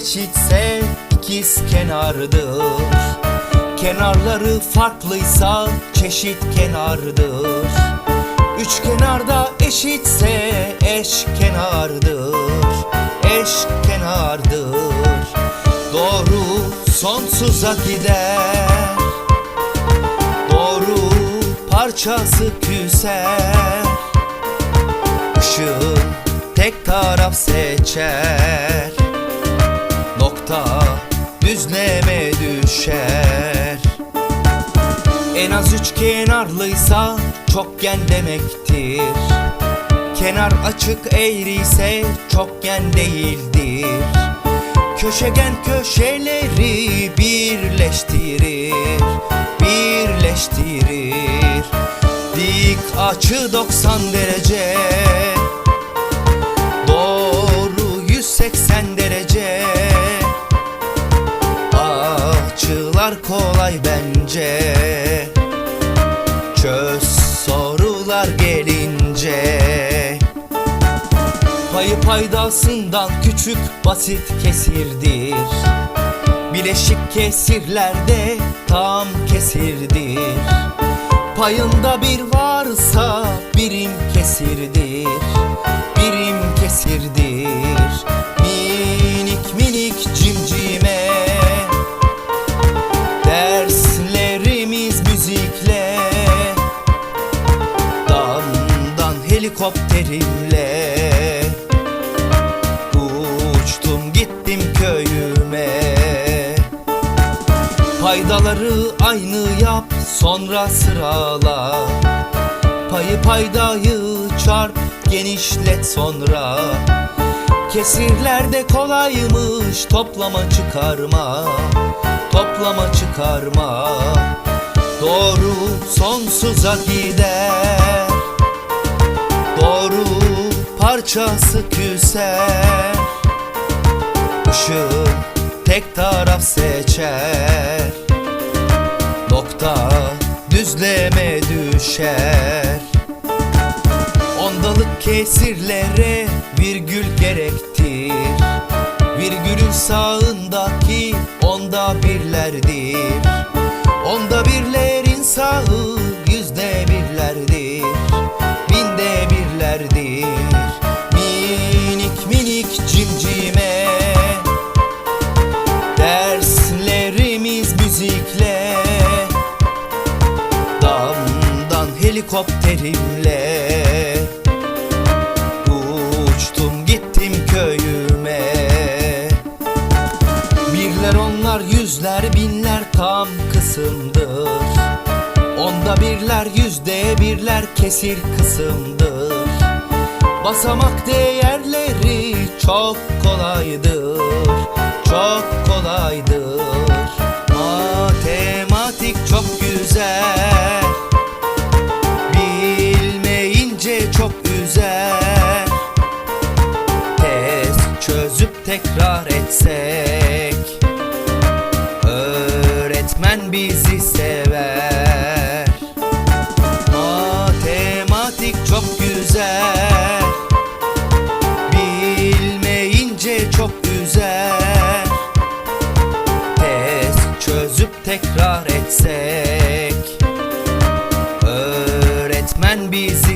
eşitse ikiz kenardır. Kenarları farklıysa çeşit kenardır. Üç kenarda eşitse eş kenardır. Eş kenardır. Doğru sonsuza gider. Doğru parçası küser. Işığın tek taraf seçer Nokta düzleme düşer. En az üç kenarlıysa çokgen demektir. Kenar açık eğriyse çokgen değildir. Köşegen köşeleri birleştirir Birleştirir. Dik açı 90 derece sorular gelince. Payı paydasından küçük basit kesirdir. Bileşik kesirlerde tam kesirdir. Payında bir varsa birim kesirdir helikopterimle Uçtum gittim köyüme. Paydaları aynı yap sonra sırala. Payı paydayı çarp genişlet sonra. Kesirlerde kolaymış toplama çıkarma. Toplama çıkarma. Doğru sonsuza gider parçası küser Işığı tek taraf seçer. Nokta düzleme düşer. Ondalık kesirlere virgül gerektir. Virgülün sağındaki onda birlerdir helikopterimle Uçtum gittim köyüme. Birler onlar yüzler binler tam kısımdır. Onda birler yüzde birler kesir kısımdır. Basamak değerleri çok kolaydır Çok kolaydır çözüp tekrar etsek. Öğretmen bizi sever. Matematik çok güzel. Bilmeyince çok üzer Test çözüp tekrar etsek. Öğretmen bizi